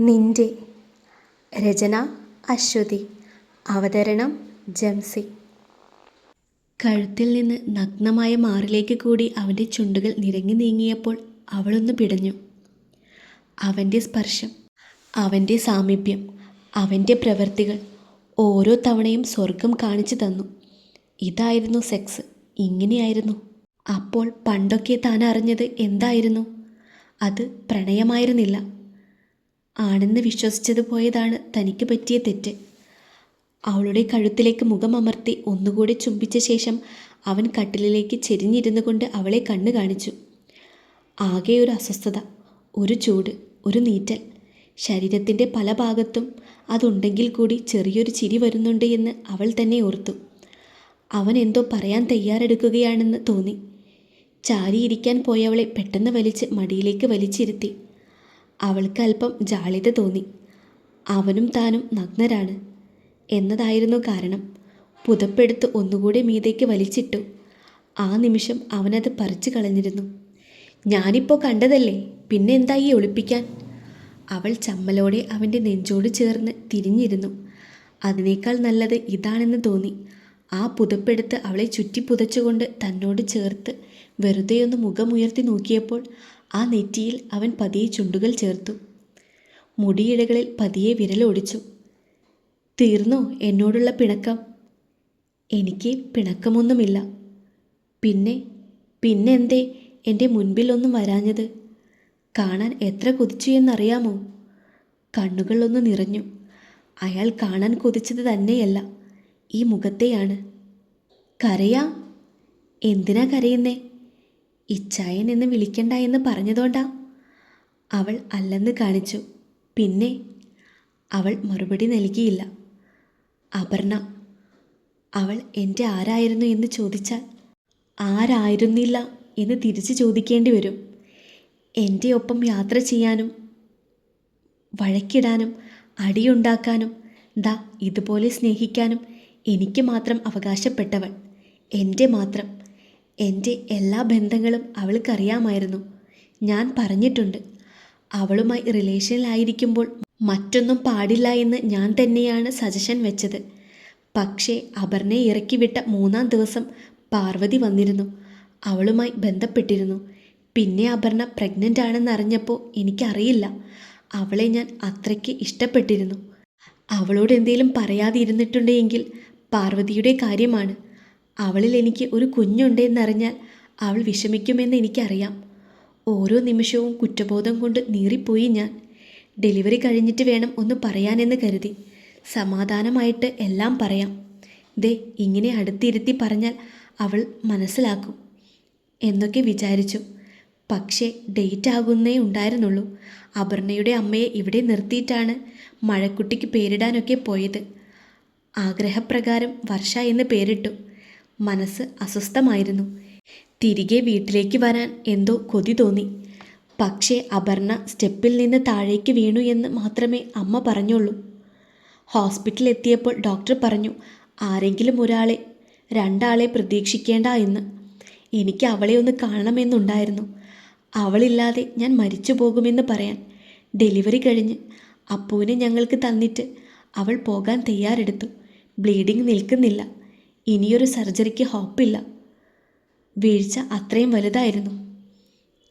നിന്റെ രചന അശ്വതി. അവതരണം ജംസി. കഴുത്തിൽ നിന്ന് നഗ്നമായ മാറിലേക്ക് കൂടി അവന്റെ ചുണ്ടുകൾ നിരങ്ങി നീങ്ങിയപ്പോൾ അവളൊന്ന് പിടഞ്ഞു. അവന്റെ സ്പർശം അവന്റെ സാമീപ്യം അവന്റെ പ്രവൃത്തികൾ ഓരോ തവണയും സ്വർഗം കാണിച്ചു തന്നു. ഇതായിരുന്നു സെക്സ് ഇങ്ങനെയായിരുന്നു. അപ്പോൾ പണ്ടൊക്കെ താൻ അറിഞ്ഞത് എന്തായിരുന്നു? അത് പ്രണയമായിരുന്നില്ല. ആണെന്ന് വിശ്വസിച്ചത് പോയതാണ് തനിക്ക് പറ്റിയ തെറ്റ്. അവളുടെ കഴുത്തിലേക്ക് മുഖമമർത്തി ഒന്നുകൂടി ചുംബിച്ച ശേഷം അവൻ കട്ടിലിലേക്ക് ചെരിഞ്ഞിരുന്നു കൊണ്ട് അവളെ കണ്ണു കാണിച്ചു. ആകെ ഒരു അസ്വസ്ഥത ഒരു ചൂട് ഒരു നീറ്റൽ. ശരീരത്തിന്റെ പല ഭാഗത്തും അതുണ്ടെങ്കിൽ കൂടി ചെറിയൊരു ചിരി വരുന്നുണ്ട് എന്ന് അവൾ തന്നെ ഓർത്തു. അവൻ എന്തോ പറയാൻ തയ്യാറെടുക്കുകയാണെന്ന് തോന്നി. ചാരിയിരിക്കാൻ പോയവളെ പെട്ടെന്ന് വലിച്ച് മടിയിലേക്ക് വലിച്ചിരുത്തി. അവൾക്ക് അല്പം ജാളിത തോന്നി. അവനും താനും നഗ്നരാണ് എന്നതായിരുന്നു കാരണം. പുതപ്പെടുത്ത് ഒന്നുകൂടി മീതേക്ക് വലിച്ചിട്ടു. ആ നിമിഷം അവനത് പറിച്ചു കളഞ്ഞിരുന്നു. ഞാനിപ്പോൾ കണ്ടതല്ലേ പിന്നെ എന്താ ഈ ഒളിപ്പിക്കാൻ? അവൾ ചമ്മലോടെ അവന്റെ നെഞ്ചോട് ചേർന്ന് തിരിഞ്ഞിരുന്നു. അതിനേക്കാൾ നല്ലത് ഇതാണെന്ന് തോന്നി. ആ പുതപ്പെടുത്ത് അവളെ ചുറ്റി പുതച്ചുകൊണ്ട് തന്നോട് ചേർത്ത് വെറുതെയൊന്ന് മുഖമുയർത്തി നോക്കിയപ്പോൾ ആ നെറ്റിയിൽ അവൻ പതിയെ ചുണ്ടുകൾ ചേർത്തു. മുടിയിഴകളിൽ പതിയെ വിരലോടിച്ചു തീർന്നോ എന്നോടുള്ള പിണക്കം? എനിക്ക് പിണക്കമൊന്നുമില്ല. പിന്നെ പിന്നെന്തേ എന്റെ മുൻപിലൊന്നും വരാഞ്ഞത്? കാണാൻ എത്ര കൊതിച്ചു എന്നറിയാമോ? കണ്ണുകളൊന്ന് നിറഞ്ഞു. അയാൾ കാണാൻ കൊതിച്ചത് തന്നെയല്ല ഈ മുഖത്തെയാണ്. കരയാ? എന്തിനാ കരയുന്നേ? ഇച്ചായൻ എന്ന് വിളിക്കണ്ട എന്ന് പറഞ്ഞതുകൊണ്ടാ. അവൾ അല്ലെന്ന് കാണിച്ചു. പിന്നെ അവൾ മറുപടി നൽകിയില്ല. അപർണ അവൾ എന്റെ ആരായിരുന്നു എന്ന് ചോദിച്ചാൽ ആരായിരുന്നില്ല എന്ന് തിരിച്ചു ചോദിക്കേണ്ടി വരും. എന്റെ ഒപ്പം യാത്ര ചെയ്യാനും വഴക്കിടാനും അടിയുണ്ടാക്കാനും ദാ ഇതുപോലെ സ്നേഹിക്കാനും എനിക്ക് മാത്രം അവകാശപ്പെട്ടവൾ. എന്റെ മാത്രം. എന്റെ എല്ലാ ബന്ധങ്ങളും അവൾക്കറിയാമായിരുന്നു. ഞാൻ പറഞ്ഞിട്ടുണ്ട് അവളുമായി റിലേഷനിലായിരിക്കുമ്പോൾ മറ്റൊന്നും പാടില്ല എന്ന് ഞാൻ തന്നെയാണ് സജഷൻ വെച്ചത്. പക്ഷേ അപർണയെ ഇറക്കിവിട്ട മൂന്നാം ദിവസം പാർവതി വന്നിരുന്നു അവളുമായി ബന്ധപ്പെട്ടിരുന്നു. പിന്നെ അപർണ പ്രഗ്നന്റ് ആണെന്ന് അറിഞ്ഞപ്പോൾ എനിക്കറിയില്ല അവളെ ഞാൻ അത്രയ്ക്ക് ഇഷ്ടപ്പെട്ടിരുന്നു. അവളോട് എന്തെങ്കിലും പറയാതിരുന്നിട്ടുണ്ടെങ്കിൽ പാർവതിയുടെ കാര്യമാണ്. അവളിൽ എനിക്ക് ഒരു കുഞ്ഞുണ്ടെന്നറിഞ്ഞാൽ അവൾ വിഷമിക്കുമെന്ന് എനിക്കറിയാം. ഓരോ നിമിഷവും കുറ്റബോധം കൊണ്ട് നീറിപ്പോയി ഞാൻ. ഡെലിവറി കഴിഞ്ഞിട്ട് വേണം ഒന്ന് പറയാനെന്ന് കരുതി. സമാധാനമായിട്ട് എല്ലാം പറയാം. ദേ ഇങ്ങനെ അടുത്തിരുത്തി പറഞ്ഞാൽ അവൾ മനസ്സിലാക്കും. എന്നൊക്കെ വിചാരിച്ചു. പക്ഷേ ഡേറ്റ് ആകുന്നേ ഉണ്ടായിരുന്നുള്ളൂ. അപർണയുടെ അമ്മയെ ഇവിടെ നിർത്തിയിട്ടാണ് മഴക്കുട്ടിക്ക് പേരിടാനൊക്കെ പോയത്. ആഗ്രഹപ്രകാരം വർഷ എന്ന് പേരിട്ടു. മനസ്സ് അസ്വസ്ഥമായിരുന്നു. തിരികെ വീട്ടിലേക്ക് വരാൻ എന്തോ കൊതി തോന്നി. പക്ഷേ അപർണ സ്റ്റെപ്പിൽ നിന്ന് താഴേക്ക് വീണു എന്ന് മാത്രമേ അമ്മ പറഞ്ഞുള്ളൂ. ഹോസ്പിറ്റലിൽ എത്തിയപ്പോൾ ഡോക്ടർ പറഞ്ഞു ആരെങ്കിലും ഒരാളെ രണ്ടാളെ പ്രതീക്ഷിക്കേണ്ട എന്ന്. എനിക്ക് അവളെ ഒന്ന് കാണണമെന്നുണ്ടായിരുന്നു. അവളില്ലാതെ ഞാൻ മരിച്ചു പോകുമെന്ന് പറയാൻ. ഡെലിവറി കഴിഞ്ഞ് അപ്പുവിനെ ഞങ്ങൾക്ക് തന്നിട്ട് അവൾ പോകാൻ തയ്യാറെടുത്തു. ബ്ലീഡിങ് നിൽക്കുന്നില്ല. ഇനിയൊരു സർജറിക്ക് ഹോപ്പില്ല. വീഴ്ച അത്രയും വലുതായിരുന്നു.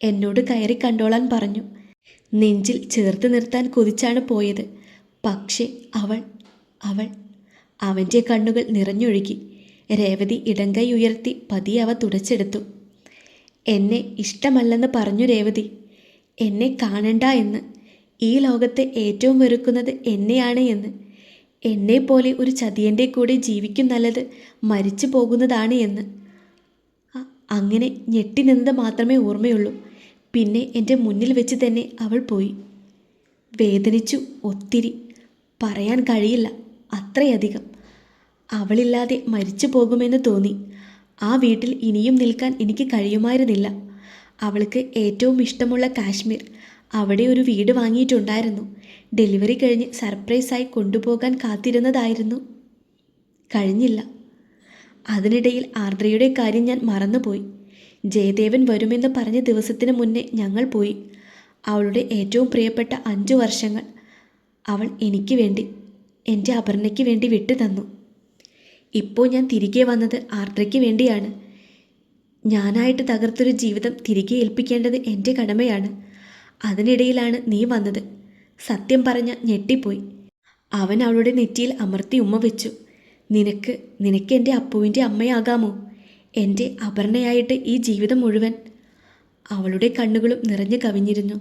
എന്നോട് കയറി കണ്ടോളാൻ പറഞ്ഞു. നെഞ്ചിൽ ചേർത്ത് നിർത്താൻ കൊതിച്ചാണ് പോയത്. പക്ഷേ അവൾ അവൾ അവന്റെ കണ്ണുകൾ നിറഞ്ഞൊഴുകി. രേവതി ഇടങ്കൈ ഉയർത്തി പതിയെ അവ തുടച്ചെടുത്തു. എന്നെ ഇഷ്ടമല്ലെന്ന് പറഞ്ഞു രേവതി. എന്നെ കാണണ്ട എന്ന്. ഈ ലോകത്തെ ഏറ്റവും വെറുക്കുന്നത് എന്നെയാണ് എന്ന്. എന്നെപ്പോലെ ഒരു ചതിയന്റെ കൂടെ ജീവിക്കും നല്ലത് മരിച്ചു പോകുന്നതാണ് എന്ന്. അങ്ങനെ ഞെട്ടി നിന്നത് മാത്രമേ ഓർമ്മയുള്ളൂ. പിന്നെ എന്റെ മുന്നിൽ വെച്ച് തന്നെ അവൾ പോയി. വേദനിച്ചു ഒത്തിരി. പറയാൻ കഴിയില്ല അത്രയധികം. അവളില്ലാതെ മരിച്ചു പോകുമെന്ന് തോന്നി. ആ വീട്ടിൽ ഇനിയും നിൽക്കാൻ എനിക്ക് കഴിയുമായിരുന്നില്ല. അവൾക്ക് ഏറ്റവും ഇഷ്ടമുള്ള കാശ്മീർ. അവിടെ ഒരു വീട് വാങ്ങിയിട്ടുണ്ടായിരുന്നു. ഡെലിവറി കഴിഞ്ഞ് സർപ്രൈസായി കൊണ്ടുപോകാൻ കാത്തിരുന്നതായിരുന്നു. കഴിഞ്ഞില്ല. അതിനിടയിൽ ആർദ്രയുടെ കാര്യം ഞാൻ മറന്നുപോയി. ജയദേവൻ വരുമെന്ന് പറഞ്ഞ ദിവസത്തിന് മുന്നേ ഞങ്ങൾ പോയി. അവളുടെ ഏറ്റവും പ്രിയപ്പെട്ട അഞ്ചു വർഷങ്ങൾ അവൾ എനിക്ക് വേണ്ടി എന്റെ അപർണയ്ക്ക് വേണ്ടി വിട്ടു തന്നു. ഇപ്പോൾ ഞാൻ തിരികെ വന്നത് ആർദ്രയ്ക്ക് വേണ്ടിയാണ്. ഞാനായിട്ട് തകർത്തൊരു ജീവിതം തിരികെ ഏൽപ്പിക്കേണ്ടത് എന്റെ കടമയാണ്. അതിനിടയിലാണ് നീ വന്നത്. സത്യം പറഞ്ഞ ഞെട്ടിപ്പോയി. അവൻ അവളുടെ നെറ്റിയിൽ അമർത്തി ഉമ്മ വെച്ചു. നിനക്ക് നിനക്ക് എന്റെ അപ്പുവിന്റെ അമ്മയാകാമോ? എന്റെ അപർണയായിട്ട് ഈ ജീവിതം മുഴുവൻ. അവളുടെ കണ്ണുകളും നിറഞ്ഞു കവിഞ്ഞിരുന്നു.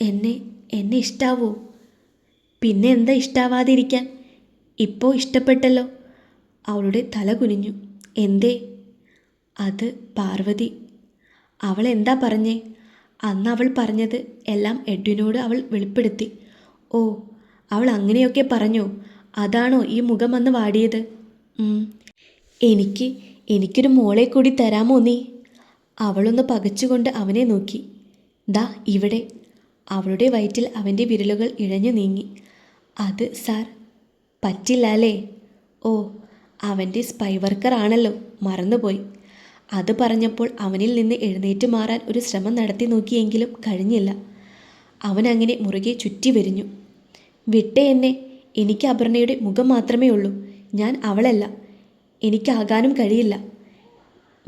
എന്നെ എന്നെ ഇഷ്ടാവോ? പിന്നെ എന്താ ഇഷ്ടാവാതിരിക്കാൻ? ഇപ്പോൾ ഇഷ്ടപ്പെട്ടല്ലോ. അവളുടെ തല കുനിഞ്ഞു. എന്തേ? അത് പാർവതി. അവൾ എന്താ പറഞ്ഞേ? അന്ന് അവൾ പറഞ്ഞത് എല്ലാം എഡ്വിനോട് അവൾ വെളിപ്പെടുത്തി. ഓ അവൾ അങ്ങനെയൊക്കെ പറഞ്ഞു. അതാണോ ഈ മുഖം വന്ന് വാടിയത്? എനിക്ക് എനിക്കൊരു മോളെ കൂടി തരാമോ നീ? അവളൊന്ന് പകച്ചുകൊണ്ട് അവനെ നോക്കി. ദാ ഇവിടെ. അവളുടെ വയറ്റിൽ അവന്റെ വിരലുകൾ ഇഴഞ്ഞു നീങ്ങി. അത് സാർ പറ്റില്ല അല്ലേ ഓ അവന്റെ സ്പൈ ആണല്ലോ. മറന്നുപോയി. അത് പറഞ്ഞപ്പോൾ അവനിൽ നിന്ന് എഴുന്നേറ്റ് മാറാൻ ഒരു ശ്രമം നടത്തി നോക്കിയെങ്കിലും കഴിഞ്ഞില്ല. അവൻ അങ്ങനെ മുറുകെ ചുറ്റി വരിഞ്ഞു. വിട്ടേ എന്നെ എനിക്ക് അപർണയുടെ മുഖം മാത്രമേ ഉള്ളൂ. ഞാൻ അവളല്ല. എനിക്കാകാനും കഴിയില്ല.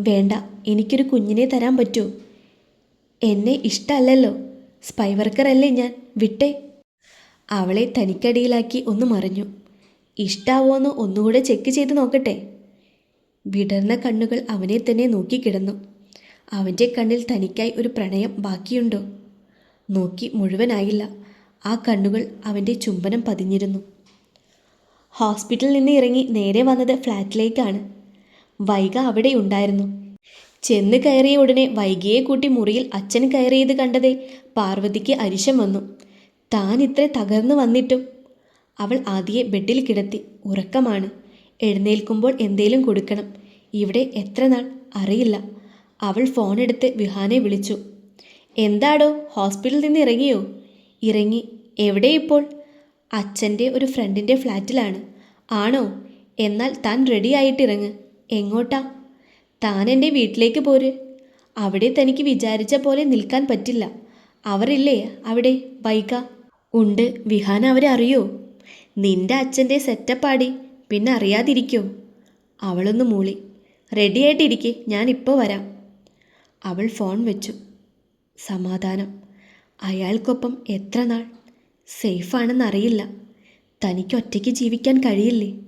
വേണ്ട എനിക്കൊരു കുഞ്ഞിനെ തരാൻ പറ്റുമോ എന്നെ ഇഷ്ടമല്ലല്ലോ. സ്പൈ വർക്കറല്ലേ ഞാൻ. വിട്ടേ. അവളെ തനിക്കടിയിലാക്കി ഒന്ന് മറിഞ്ഞു. ഇഷ്ടാവോന്ന് ഒന്നുകൂടെ ചെക്ക് ചെയ്ത് നോക്കട്ടെ. വിടർന്ന കണ്ണുകൾ അവനെ തന്നെ നോക്കിക്കിടന്നു. അവന്റെ കണ്ണിൽ തനിക്കായി ഒരു പ്രണയം ബാക്കിയുണ്ടോ? നോക്കി മുഴുവനായില്ല. ആ കണ്ണുകൾ അവന്റെ ചുംബനം പതിഞ്ഞിരുന്നു. ഹോസ്പിറ്റലിൽ നിന്ന് ഇറങ്ങി നേരെ വന്നത് ഫ്ലാറ്റിലേക്കാണ് വൈഗ അവിടെ ഉണ്ടായിരുന്നു. ചെന്ന് കയറിയ ഉടനെ വൈകിയെ കൂട്ടി മുറിയിൽ അച്ഛൻ കയറിയത് കണ്ടതേ പാർവതിക്ക് അരിശം വന്നു. താൻ ഇത്ര തകർന്നു വന്നിട്ടും അവൾ ആദ്യെ ബെഡിൽ കിടത്തി. ഉറക്കമാണ്. എഴുന്നേൽക്കുമ്പോൾ എന്തേലും കൊടുക്കണം. ഇവിടെ എത്ര നാൾ? അറിയില്ല. അവൾ ഫോണെടുത്ത് വിഹാനെ വിളിച്ചു. എന്താടോ ഹോസ്പിറ്റലിൽ നിന്ന് ഇറങ്ങിയോ? ഇറങ്ങി. എവിടെ ഇപ്പോൾ? അച്ഛന്റെ ഒരു ഫ്രണ്ടിന്റെ ഫ്ലാറ്റിലാണ്. ആണോ? എന്നാൽ താൻ റെഡി ആയിട്ട് ഇറങ്ങ് എങ്ങോട്ടാ? താൻ എന്റെ വീട്ടിലേക്ക് പോര്. അവിടെ തനിക്ക് വിചാരിച്ച പോലെ നിൽക്കാൻ പറ്റില്ല. അവരില്ലേ അവിടെ? വൈക ഉണ്ട്. വിഹാൻ അവരെ അറിയോ? നിന്റെ അച്ഛന്റെ സെറ്റപ്പാടി പിന്നെ അറിയാതിരിക്കോ. അവളൊന്ന് മൂളി. റെഡിയായിട്ടിരിക്കെ ഞാൻ ഇപ്പോൾ വരാം. അവൾ ഫോൺ വെച്ചു. സമാധാനം. അയാൾക്കൊപ്പം എത്ര നാൾ? സേഫാണെന്നറിയില്ല തനിക്ക് ഒറ്റയ്ക്ക് ജീവിക്കാൻ കഴിയില്ലേ?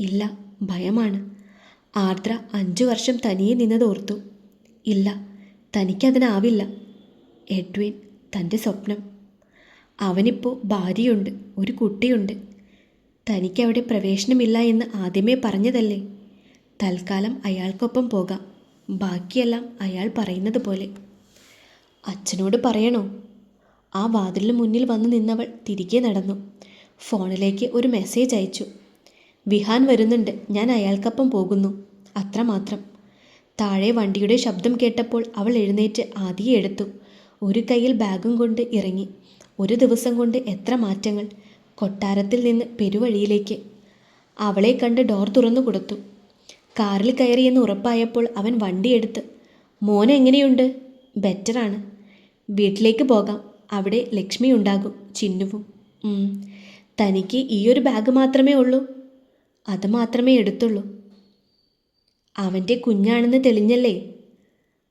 ഇല്ല ഭയമാണ്. ആർദ്ര അഞ്ചു വർഷം തനിയെ നിന്നതോർത്തു ഇല്ല തനിക്കതിനാവില്ല. എഡ്വിൻ തന്റെ സ്വപ്നം. അവനിപ്പോൾ ഭാര്യയുണ്ട് ഒരു കുട്ടിയുണ്ട്. തനിക്കവിടെ പ്രവേശനമില്ല എന്ന് ആദ്യമേ പറഞ്ഞതല്ലേ? തൽക്കാലം അയാൾക്കൊപ്പം പോകാം. ബാക്കിയെല്ലാം അയാൾ പറയുന്നത് പോലെ. അച്ഛനോട് പറയണോ? ആ വാതിലിന് മുന്നിൽ വന്ന് നിന്നവൾ തിരികെ നടന്നു. ഫോണിലേക്ക് ഒരു മെസ്സേജ് അയച്ചു. വിഹാൻ വരുന്നുണ്ട്. ഞാൻ അയാൾക്കൊപ്പം പോകുന്നു. അത്രമാത്രം. താഴെ വണ്ടിയുടെ ശബ്ദം കേട്ടപ്പോൾ അവൾ എഴുന്നേറ്റ് ആദ്യം എടുത്തു. ഒരു കയ്യിൽ ബാഗും കൊണ്ട് ഇറങ്ങി. ഒരു ദിവസം കൊണ്ട് എത്ര മാറ്റങ്ങൾ. കൊട്ടാരത്തിൽ നിന്ന് പെരുവഴിയിലേക്ക്. അവളെ കണ്ട് ഡോർ തുറന്നു കൊടുത്തു. കാറിൽ കയറിയെന്ന് ഉറപ്പായപ്പോൾ അവൻ വണ്ടിയെടുത്ത് മോൻ എങ്ങനെയുണ്ട്? ബെറ്ററാണ് വീട്ടിലേക്ക് പോകാം. അവിടെ ലക്ഷ്മി ഉണ്ടാകും ചിന്നുവും. തനിക്ക് ഈ ഒരു ബാഗ് മാത്രമേ ഉള്ളൂ. അത് മാത്രമേ എടുത്തുള്ളൂ. അവന്റെ കുഞ്ഞാണെന്ന് തെളിഞ്ഞല്ലേ?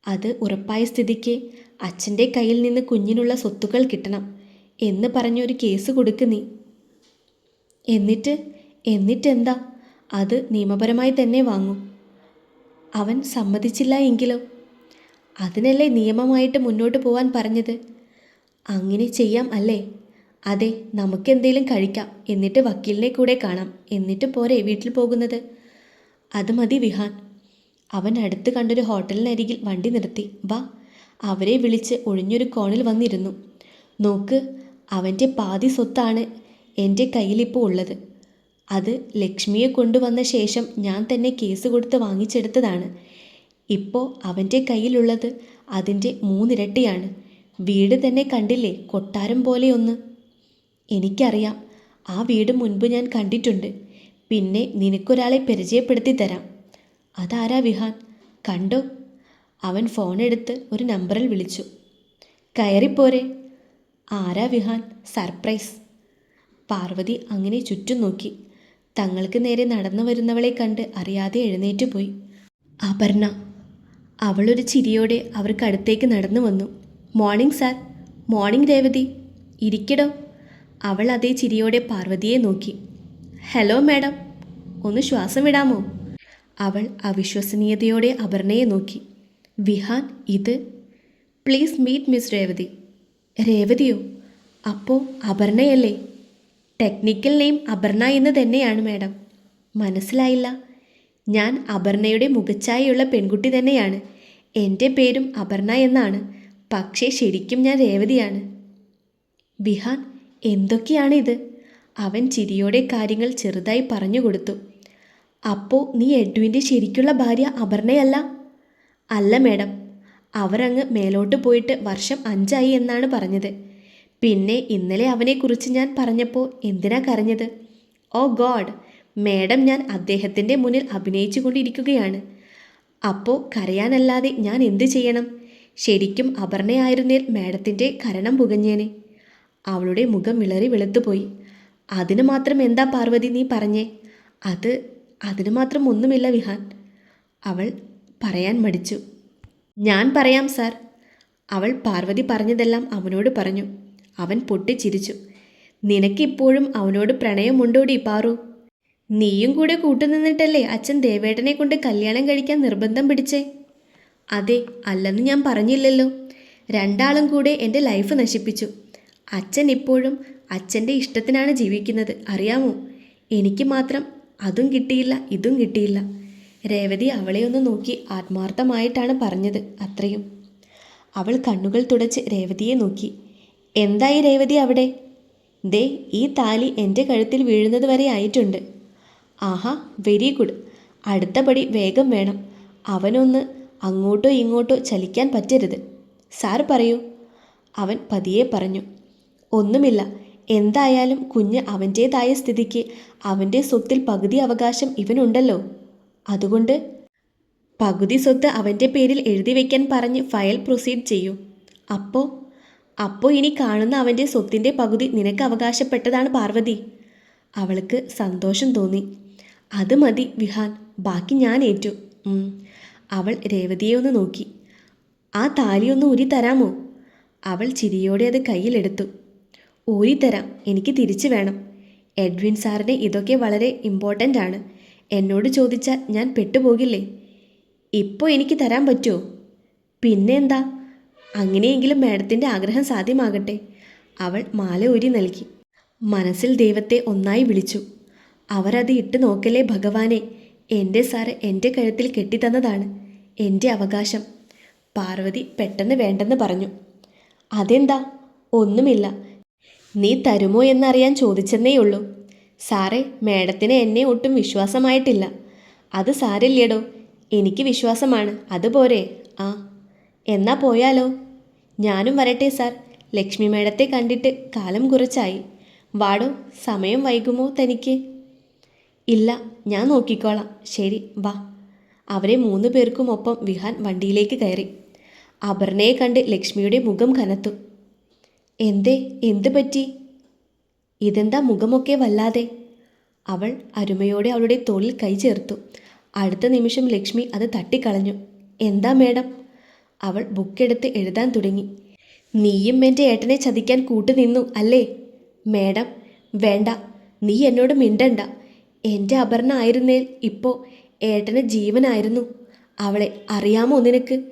അത് ഉറപ്പായ സ്ഥിതിക്ക് അച്ഛന്റെ കയ്യിൽ നിന്ന് കുഞ്ഞിനുള്ള സ്വത്തുക്കൾ കിട്ടണം എന്ന് പറഞ്ഞൊരു കേസ് കൊടുക്ക് നീ. എന്നിട്ട് എന്നിട്ടെന്താ? അത് നിയമപരമായി തന്നെ വാങ്ങും. അവൻ സമ്മതിച്ചില്ല എങ്കിലോ? അതിനല്ലേ നിയമമായിട്ട് മുന്നോട്ട് പോവാൻ പറഞ്ഞത്? അങ്ങനെ ചെയ്യാം അല്ലേ? അതെ നമുക്കെന്തേലും കഴിക്കാം. എന്നിട്ട് വക്കീലിനെ കൂടെ കാണാം. എന്നിട്ട് പോരെ വീട്ടിൽ പോകുന്നത്? അത് മതി വിഹാൻ. അവൻ അടുത്ത് കണ്ടൊരു ഹോട്ടലിനരികിൽ വണ്ടി നിർത്തി. വാ. അവരെ വിളിച്ച് ഒഴിഞ്ഞൊരു കോണിൽ വന്നിരുന്നു. നോക്ക് അവന്റെ പാതി സ്വത്താണ്. എന്റെ കയ്യിലിപ്പോൾ ഉള്ളത്. അത് ലക്ഷ്മിയെ കൊണ്ടുവന്ന ശേഷം ഞാൻ തന്നെ കേസ് കൊടുത്ത് വാങ്ങിച്ചെടുത്തതാണ്. ഇപ്പോൾ അവന്റെ കയ്യിലുള്ളത് അതിന്റെ മൂന്നിരട്ടിയാണ്. വീട് തന്നെ കണ്ടില്ലേ കൊട്ടാരം പോലെയൊന്ന് എനിക്കറിയാം ആ വീട് മുൻപ് ഞാൻ കണ്ടിട്ടുണ്ട്. പിന്നെ നിനക്കൊരാളെ പരിചയപ്പെടുത്തി തരാം. അതാരാ വിഹാൻ? കണ്ടോ? അവൻ ഫോണെടുത്ത് ഒരു നമ്പറിൽ വിളിച്ചു. കയറിപ്പോരെ. ആരാ വിഹാൻ? സർപ്രൈസ്. പാർവതി അങ്ങനെ ചുറ്റും നോക്കി. തങ്ങൾക്ക് നേരെ നടന്നു വരുന്നവളെ കണ്ട് അറിയാതെ എഴുന്നേറ്റ് പോയി. അപർണ അവളൊരു ചിരിയോടെ അവർക്കടുത്തേക്ക് നടന്നു വന്നു. Morning sir morning Revathi. ഇരിക്കടോ. അവൾ അതേ ചിരിയോടെ പാർവതിയെ നോക്കി. ഹലോ മാഡം ഒന്ന് ശ്വാസം വിടാമോ? അവൾ അവിശ്വസനീയതയോടെ അപർണയെ നോക്കി. വിഹാൻ ഇത്? Please meet miss Revathi. രേവതിയോ? അപ്പോൾ അപർണയല്ലേ? ടെക്നിക്കൽ നെയിം അപർണ എന്ന് തന്നെയാണ് മാഡം. മനസ്സിലായില്ല. ഞാൻ അപർണയുടെ മുഖച്ഛായയുള്ള പെൺകുട്ടി തന്നെയാണ്. എന്റെ പേരും അപർണ എന്നാണ്. പക്ഷേ ശരിക്കും ഞാൻ രേവതിയാണ്. ബിഹാൻ എന്തൊക്കെയാണ് ഇത്? അവൻ ചിരിയോടെ കാര്യങ്ങൾ ചെറുതായി പറഞ്ഞു കൊടുത്തു. അപ്പോൾ നീ എഡ്വിന്റെ ശരിക്കുള്ള ഭാര്യ അപർണയല്ല? അല്ല മേഡം. അവരങ്ങ് മേലോട്ട് പോയിട്ട് വർഷം അഞ്ചായി എന്നാണ് പറഞ്ഞത്. പിന്നെ ഇന്നലെ അവനെക്കുറിച്ച് ഞാൻ പറഞ്ഞപ്പോൾ എന്തിനാ കരഞ്ഞത്? ഓ ഗോഡ് മേഡം ഞാൻ അദ്ദേഹത്തിന്റെ മുന്നിൽ അഭിനയിച്ചു കൊണ്ടിരിക്കുകയാണ് അപ്പോൾ കരയാനല്ലാതെ ഞാൻ എന്തു ചെയ്യണം? ശരിക്കും അപർണയായിരുന്നേൽ മേഡത്തിന്റെ കരണം പുകഞ്ഞേനെ. അവളുടെ മുഖം വിളറി വെളുത്തുപോയി. അതിന് മാത്രം എന്താ പാർവതി നീ പറഞ്ഞേ? അത് അതിന് മാത്രം ഒന്നുമില്ല വിഹാൻ. അവൾ പറയാൻ മടിച്ചു. ഞാൻ പറയാം സാർ. അവൾ പാർവതി പറഞ്ഞതെല്ലാം അവനോട് പറഞ്ഞു. അവൻ പൊട്ടിച്ചിരിച്ചു. നിനക്കിപ്പോഴും അവനോട് പ്രണയമുണ്ടോടി പാറു? നീയും കൂടെ കൂട്ടുനിന്നിട്ടല്ലേ അച്ഛൻ ദേവേട്ടനെ കൊണ്ട് കല്യാണം കഴിക്കാൻ നിർബന്ധം പിടിച്ചേ? അതെ അല്ലെന്ന് ഞാൻ പറഞ്ഞില്ലല്ലോ. രണ്ടാളും കൂടെ എന്റെ ലൈഫ് നശിപ്പിച്ചു. അച്ഛൻ ഇപ്പോഴും അച്ഛന്റെ ഇഷ്ടത്തിനാണ് ജീവിക്കുന്നത് അറിയാമോ? എനിക്ക് മാത്രം അതും കിട്ടിയില്ല ഇതും കിട്ടിയില്ല. രേവതി അവളെ ഒന്ന് നോക്കി ആത്മാർത്ഥമായിട്ടാണ് പറഞ്ഞത് അത്രയും. അവൾ കണ്ണുകൾ തുടച്ച് രേവതിയെ നോക്കി. എന്തായി രേവതി അവിടെ? ദേ ഈ താലി എന്റെ കഴുത്തിൽ വീഴുന്നത് വരെ ആയിട്ടുണ്ട്. ആഹാ വെരി ഗുഡ് അടുത്ത പടി വേഗം വേണം. അവനൊന്ന് അങ്ങോട്ടോ ഇങ്ങോട്ടോ ചലിക്കാൻ പറ്റരുത്. സാർ പറയൂ. അവൻ പതിയെ പറഞ്ഞു. ഒന്നുമില്ല. എന്തായാലും കുഞ്ഞ് അവന്റേതായ സ്ഥിതിക്ക് അവന്റെ സ്വത്തിൽ പകുതി അവകാശം ഇവനുണ്ടല്ലോ. അതുകൊണ്ട് പകുതി സ്വത്ത് അവന്റെ പേരിൽ എഴുതി വയ്ക്കാൻ പറഞ്ഞ് ഫയൽ പ്രൊസീഡ് ചെയ്യൂ. അപ്പോൾ അപ്പോൾ ഇനി കാണുന്ന അവന്റെ സ്വത്തിന്റെ പകുതി നിനക്ക് അവകാശപ്പെട്ടതാണ് പാർവതി. അവൾക്ക് സന്തോഷം തോന്നി. അത് മതി വിഹാൻ ബാക്കി ഞാൻ ഏറ്റു. അവൾ രേവതിയെ ഒന്ന് നോക്കി. ആ താലി ഒന്ന് ഊരി തരാമോ? അവൾ ചിരിയോടെ അത് കയ്യിലെടുത്തു. ഊരി തരാം എനിക്ക് തിരിച്ചു വേണം. എഡ്വിൻ സാറിന് ഇതൊക്കെ വളരെ ഇമ്പോർട്ടന്റ് ആണ്. എന്നോട് ചോദിച്ചാൽ ഞാൻ പെട്ടുപോകില്ലേ? ഇപ്പോൾ എനിക്ക് തരാൻ പറ്റുമോ പിന്നെന്താ? അങ്ങനെയെങ്കിലും മാഡത്തിന്റെ ആഗ്രഹം സാധ്യമാകട്ടെ. അവൾ മാല ഊരി നൽകി. മനസ്സിൽ ദൈവത്തെ ഒന്നായി വിളിച്ചു. അവരത് ഇട്ട് നോക്കലേ ഭഗവാനെ എന്റെ സാറ് എന്റെ കഴുത്തിൽ കെട്ടിത്തന്നതാണ് എന്റെ അവകാശം. പാർവതി പെട്ടെന്ന് വേണ്ടെന്ന് പറഞ്ഞു. അതെന്താ? ഒന്നുമില്ല. നീ തരുമോ എന്നറിയാൻ ചോദിച്ചെന്നേയുള്ളൂ സാറേ മേഡത്തിന് എന്നെ ഒട്ടും വിശ്വാസമായിട്ടില്ല. അത് സാരില്ലേടോ എനിക്ക് വിശ്വാസമാണ്. അതുപോരെ. ആ എന്നാ പോയാലോ? ഞാനും വരട്ടെ സാർ. ലക്ഷ്മി മേഡത്തെ കണ്ടിട്ട് കാലം കുറച്ചായി. വാടോ സമയം വൈകുമോ തനിക്ക്? ഇല്ല ഞാൻ നോക്കിക്കോളാം. ശരി വാ. അവരെ മൂന്ന് പേർക്കും ഒപ്പം വിഹാൻ വണ്ടിയിലേക്ക് കയറി. അപർണയെ കണ്ട് ലക്ഷ്മിയുടെ മുഖം കനത്തു. എന്തേ എന്ത് പറ്റി? ഇതെന്താ മുഖമൊക്കെ വല്ലാതെ? അവൾ അരുമയോടെ അവളുടെ തോളിൽ കൈ ചേർത്തു. അടുത്ത നിമിഷം ലക്ഷ്മി അത് തട്ടിക്കളഞ്ഞു. എന്താ മേഡം? അവൾ ബുക്കെടുത്ത് എഴുതാൻ തുടങ്ങി. നീയും എന്റെ ഏട്ടനെ ചതിക്കാൻ കൂട്ടുനിന്നു അല്ലേ? മേഡം വേണ്ട. നീ എന്നോട് മിണ്ടണ്ട. എന്റെ അപർണ ആയിരുന്നേൽ ഇപ്പോൾ ഏട്ടന് ജീവനായിരുന്നു. അവളെ അറിയാമോ നിനക്ക്?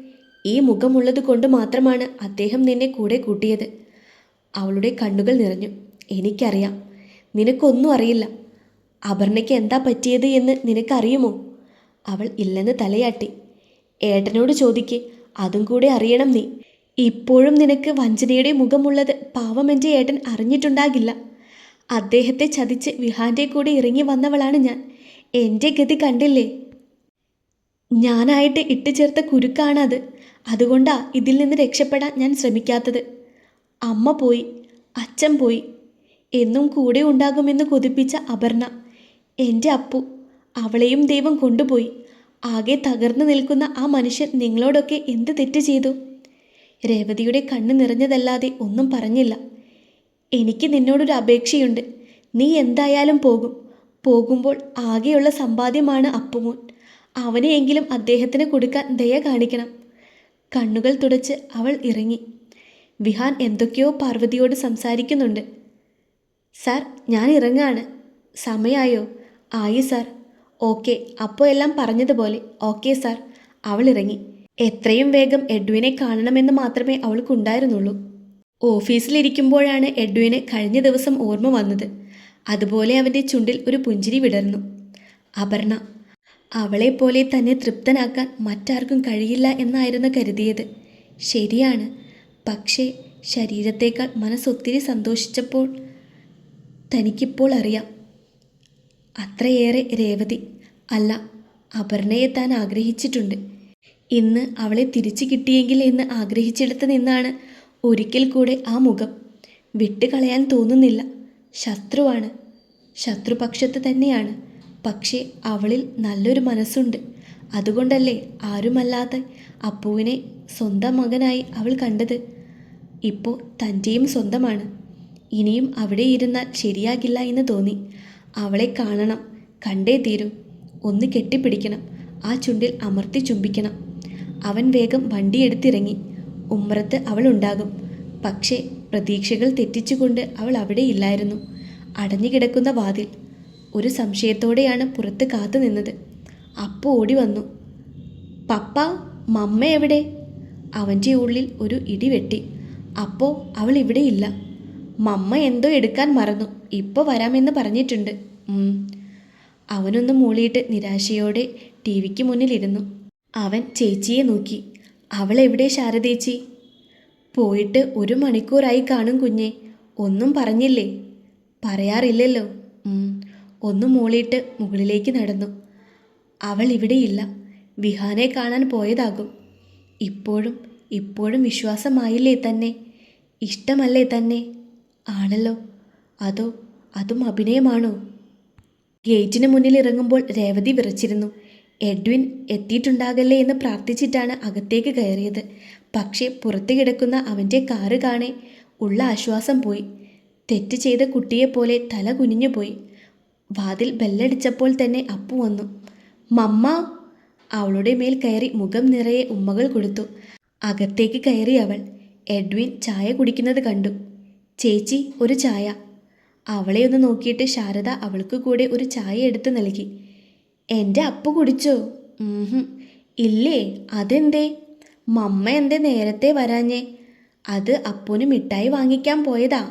ഈ മുഖമുള്ളത് കൊണ്ട് മാത്രമാണ് അദ്ദേഹം നിന്നെ കൂടെ കൂട്ടിയത്. അവളുടെ കണ്ണുകൾ നിറഞ്ഞു. എനിക്കറിയാം. നിനക്കൊന്നും അറിയില്ല. അപർണയ്ക്ക് എന്താ പറ്റിയത് എന്ന് നിനക്കറിയുമോ? അവൾ ഇല്ലെന്ന് തലയാട്ടി. ഏട്ടനോട് ചോദിക്ക്. അതും കൂടെ അറിയണം നീ. ഇപ്പോഴും നിനക്ക് വഞ്ചനയുടെ മുഖമുള്ളത് പാവം എന്റെ ഏട്ടൻ അറിഞ്ഞിട്ടുണ്ടാകില്ല. അദ്ദേഹത്തെ ചതിച്ച് വിഹാന്റെ കൂടെ ഇറങ്ങി വന്നവളാണ് ഞാൻ. എന്റെ ഗതി കണ്ടില്ലേ? ഞാനായിട്ട് ഇട്ട് ചേർത്ത കുരുക്കാണത് അതുകൊണ്ടാ ഇതിൽ നിന്ന് രക്ഷപ്പെടാൻ ഞാൻ ശ്രമിക്കാത്തത്. അമ്മ പോയി അച്ഛൻ പോയി. എന്നും കൂടെ ഉണ്ടാകുമെന്ന് കൊതിപ്പിച്ച അപർണ എന്റെ അപ്പു അവളെയും ദൈവം കൊണ്ടുപോയി. ആകെ തകർന്നു നിൽക്കുന്ന ആ മനുഷ്യൻ നിങ്ങളോടൊക്കെ എന്ത് തെറ്റ് ചെയ്തു? രേവതിയുടെ കണ്ണ് നിറഞ്ഞതല്ലാതെ ഒന്നും പറഞ്ഞില്ല. എനിക്ക് നിന്നോടൊരു അപേക്ഷയുണ്ട്. നീ എന്തായാലും പോകും. പോകുമ്പോൾ ആകെയുള്ള സമ്പാദ്യമാണ് അപ്പുമോൻ. അവനെയെങ്കിലും അദ്ദേഹത്തിന് കൊടുക്കാൻ ദയ കാണിക്കണം. കണ്ണുകൾ തുടച്ച് അവൾ ഇറങ്ങി. വിഹാൻ എന്തൊക്കെയോ പാർവതിയോട് സംസാരിക്കുന്നുണ്ട്. സാർ ഞാൻ ഇറങ്ങാണ്. സമയായോ? ആയി സാർ. ഓക്കെ അപ്പോൾ എല്ലാം പറഞ്ഞതുപോലെ. Okay sir. അവൾ ഇറങ്ങി എത്രയും വേഗം എഡ്വിനെ കാണണമെന്ന് മാത്രമേ അവൾക്കുണ്ടായിരുന്നുള്ളൂ. ഓഫീസിലിരിക്കുമ്പോഴാണ് എഡ്വിന് കഴിഞ്ഞ ദിവസം ഓർമ്മ വന്നത്. അതുപോലെ അവന്റെ ചുണ്ടിൽ ഒരു പുഞ്ചിരി വിടർന്നു. അപർണ അവളെപ്പോലെ തന്നെ തൃപ്തനാക്കാൻ മറ്റാർക്കും കഴിയില്ല എന്നായിരുന്നു കരുതിയത്. ശരിയാണ്. പക്ഷേ ശരീരത്തേക്കാൾ മനസ്സൊത്തിരി സന്തോഷിച്ചപ്പോൾ തനിക്കിപ്പോൾ അറിയാം. അത്രയേറെ രേവതി. അല്ല അപർണയെ താൻ ആഗ്രഹിച്ചിട്ടുണ്ട്. ഇന്ന് അവളെ തിരിച്ചു കിട്ടിയെങ്കിൽ എന്ന് ആഗ്രഹിച്ചെടുത്ത് നിന്നാണ് ഒരിക്കൽ കൂടെ ആ മുഖം. വിട്ടുകളയാൻ തോന്നുന്നില്ല. ശത്രുവാണ്. ശത്രുപക്ഷത്ത് തന്നെയാണ്. പക്ഷേ അവളിൽ നല്ലൊരു മനസ്സുണ്ട്. അതുകൊണ്ടല്ലേ ആരുമല്ലാതെ അപ്പുവിനെ സ്വന്തം മകനായി അവൾ കണ്ടത്. ഇപ്പോൾ തന്റെയും സ്വന്തമാണ്. ഇനിയും അവിടെ ഇരുന്നാൽ ശരിയാകില്ല എന്ന് തോന്നി. അവളെ കാണണം. കണ്ടേ തീരും. ഒന്ന് കെട്ടിപ്പിടിക്കണം. ആ ചുണ്ടിൽ അമർത്തി ചുംബിക്കണം. അവൻ വേഗം വണ്ടിയെടുത്തിറങ്ങി. ഉമ്മറത്ത് അവൾ ഉണ്ടാകും പക്ഷേ പ്രതീക്ഷകൾ തെറ്റിച്ചുകൊണ്ട് അവൾ അവിടെ ഇല്ലായിരുന്നു. അടഞ്ഞുകിടക്കുന്ന വാതിൽ. ഒരു സംശയത്തോടെയാണ് പുറത്ത് കാത്തു നിന്നത്. അപ്പു ഓടി വന്നു. പപ്പ മമ്മ എവിടെ? അവന്റെ ഉള്ളിൽ ഒരു ഇടി വെട്ടി. അപ്പോൾ അവൾ ഇവിടെ ഇല്ല മമ്മ എന്തോ എടുക്കാൻ മറന്നു. ഇപ്പോൾ വരാമെന്ന് പറഞ്ഞിട്ടുണ്ട്. അവനൊന്ന് മൂളിയിട്ട് നിരാശയോടെ ടി വിക്ക് മുന്നിലിരുന്നു. അവൻ ചേച്ചിയെ നോക്കി. അവൾ എവിടെ ശാരദേച്ചി? പോയിട്ട് ഒരു മണിക്കൂറായി കാണും കുഞ്ഞെ. ഒന്നും പറഞ്ഞില്ലേ? പറയാറില്ലല്ലോ. ഒന്ന് മൂളിയിട്ട് മുകളിലേക്ക് നടന്നു. അവൾ ഇവിടെയില്ല. വിഹാനെ കാണാൻ പോയതാകും. ഇപ്പോഴും ഇപ്പോഴും വിശ്വാസമായില്ലേ തന്നെ? ഇഷ്ടമല്ലേ തന്നെ? ആണല്ലോ. അതോ അതും അഭിനയമാണോ? ഗേറ്റിന് മുന്നിൽ ഇറങ്ങുമ്പോൾ രേവതി വിറച്ചിരുന്നു. എഡ്വിൻ എത്തിയിട്ടുണ്ടാകല്ലേ എന്ന് പ്രാർത്ഥിച്ചിട്ടാണ് അകത്തേക്ക് കയറിയത്. പക്ഷേ പുറത്ത് കിടക്കുന്ന അവന്റെ കാറ് കാണെ ഉള്ള ആശ്വാസം പോയി. തെറ്റ് ചെയ്ത കുട്ടിയെപ്പോലെ തല കുനിഞ്ഞു പോയി. വാതിൽ ബെല്ലടിച്ചപ്പോൾ തന്നെ അപ്പു വന്നു. മമ്മ! അവളുടെ മേൽ കയറി മുഖം നിറയെ ഉമ്മകൾ കൊടുത്തു. അകത്തേക്ക് കയറി അവൾ. എഡ്വിൻ ചായ കുടിക്കുന്നത് കണ്ടു. ചേച്ചി ഒരു ചായ. അവളെ ഒന്ന് നോക്കിയിട്ട് ശാരദ അവൾക്ക് കൂടെ ഒരു ചായ എടുത്ത് നൽകി. എന്റെ അപ്പു കുടിച്ചോ? ഇല്ലേ അതെന്തേ? മമ്മ എന്തേ നേരത്തെ വരാഞ്ഞേ? അത് അപ്പുന് മിഠായി വാങ്ങിക്കാൻ പോയതാ.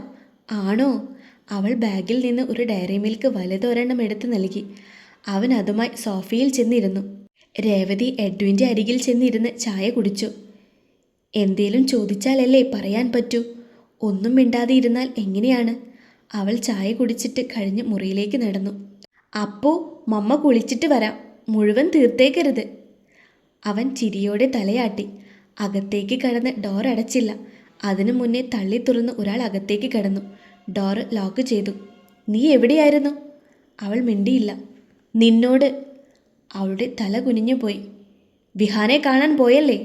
ആണോ? അവൾ ബാഗിൽ നിന്ന് ഒരു ഡയറി മിൽക്ക് വലുതൊരെണ്ണം എടുത്ത് നൽകി. അവൻ അതുമായി സോഫയിൽ ചെന്നിരുന്നു. രേവതി എഡ്വിന്റെ അരികിൽ ചെന്നിരുന്ന് ചായ കുടിച്ചു. എന്തേലും ചോദിച്ചാലല്ലേ പറയാൻ പറ്റൂ? ഒന്നും മിണ്ടാതെ ഇരുന്നാൽ എങ്ങനെയാണ്? അവൾ ചായ കുടിച്ചിട്ട് കഴിഞ്ഞ് മുറിയിലേക്ക് നടന്നു. അപ്പോ മമ്മ കുളിച്ചിട്ട് വരാം. മുഴുവൻ തീർത്തേക്കരുത്. അവൻ ചിരിയോടെ തലയാട്ടി. അകത്തേക്ക് കടന്ന് ഡോർ അടച്ചില്ല. അതിനു മുന്നേ തള്ളി തുറന്ന് ഒരാൾ അകത്തേക്ക് കടന്നു. ഡോർ ലോക്ക് ചെയ്തു. നീ എവിടെയായിരുന്നു? അവൾ മിണ്ടിയില്ല. നിന്നോട്. അവളുടെ തല കുനിഞ്ഞു പോയി വിഹാനെ കാണാൻ പോയല്ലേ?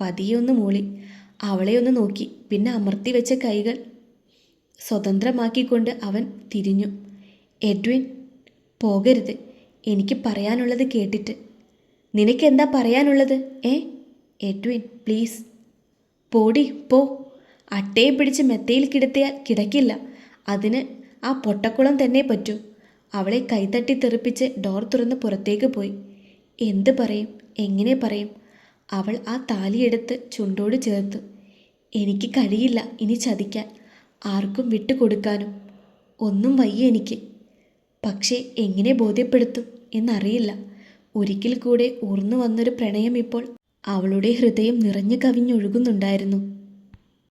പതിയൊന്ന് മൂളി. അവളെ ഒന്ന് നോക്കി. പിന്നെ അമർത്തി വെച്ച കൈകൾ സ്വതന്ത്രമാക്കിക്കൊണ്ട് അവൻ തിരിഞ്ഞു. എഡ്വിൻ പോകരുത്. എനിക്ക് പറയാനുള്ളത് കേട്ടിട്ട്. നിനക്കെന്താ പറയാനുള്ളത്? ഏ? Edwin please. പോടി പോ. അട്ടയെ പിടിച്ച് മെത്തയിൽ കിടത്തിയാൽ കിടക്കില്ല. അതിന് ആ പൊട്ടക്കുളം തന്നെ പറ്റൂ. അവളെ കൈതട്ടി തെറിപ്പിച്ച് ഡോർ തുറന്ന് പുറത്തേക്ക് പോയി. എന്ത് പറയും? എങ്ങനെ പറയും? അവൾ ആ താലിയെടുത്ത് ചുണ്ടോട് ചേർത്തു. എനിക്ക് കഴിയില്ല ഇനി ചതിക്കാൻ. ആർക്കും വിട്ടുകൊടുക്കാനും. ഒന്നും വയ്യ എനിക്ക്. പക്ഷേ എങ്ങനെ ബോധ്യപ്പെടുത്തും എന്നറിയില്ല. ഒരിക്കൽ കൂടെ ഊർന്നു വന്നൊരു പ്രണയം ഇപ്പോൾ അവളുടെ ഹൃദയം നിറഞ്ഞു കവിഞ്ഞൊഴുകുന്നുണ്ടായിരുന്നു.